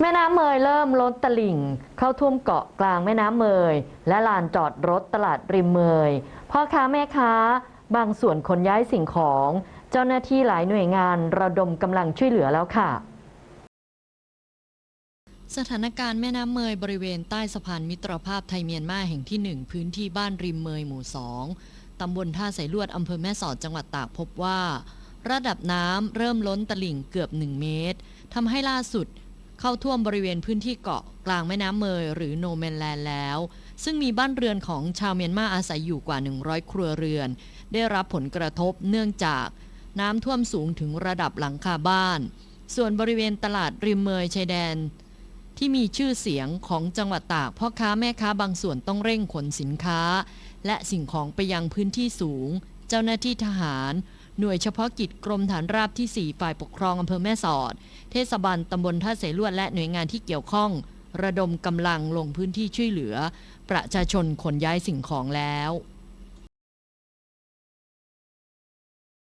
แม่น้ำเมยเริ่มล้นตลิ่ง เข้าท่วมเกาะกลางแม่น้ำเมย และลานจอดรถตลาดริมเมยพ่อค้าแม่ค้า บางส่วนขนย้ายสิ่งของ เจ้าหน้าที่หลายหน่วยงานระดมกำลังช่วยเหลือแล้วค่ะ สถานการณ์แม่น้ำเมยบริเวณใต้สะพานมิตรภาพไทยเมียนมาแห่งที่ 1 พื้นที่บ้านริมเมยหมู่ 2 ตำบลท่าสายลวดอำเภอแม่สอดจังหวัดตากพบว่า ระดับน้ำเริ่มล้นตลิ่งเกือบ 1 เมตรทำให้ล่าสุด เข้าท่วมบริเวณพื้นที่เกาะกลางแม่น้ำเมยหรือโนแมนแลนด์แล้ว ซึ่งมีบ้านเรือนของชาวเมียนมาอาศัยอยู่กว่า 100 ครัวเรือน ได้รับผลกระทบเนื่องจากน้ำท่วมสูงถึงระดับหลังคาบ้าน ส่วนบริเวณตลาดริมเมยชายแดน ที่มีชื่อเสียงของจังหวัดตากพ่อค้าแม่ค้าบางส่วนต้องเร่งขนสินค้า และสิ่งของไปยังพื้นที่สูง เจ้าหน้าที่ทหาร หน่วยเฉพาะกิจกรมฐานราบที่ 4 ฝ่ายปกครองอำเภอแม่สอด เทศบาลตำบลท่าเสลวดและหน่วยงานที่เกี่ยวข้อง ระดมกำลังลงพื้นที่ช่วยเหลือ ประชาชนขนย้ายสิ่งของแล้ว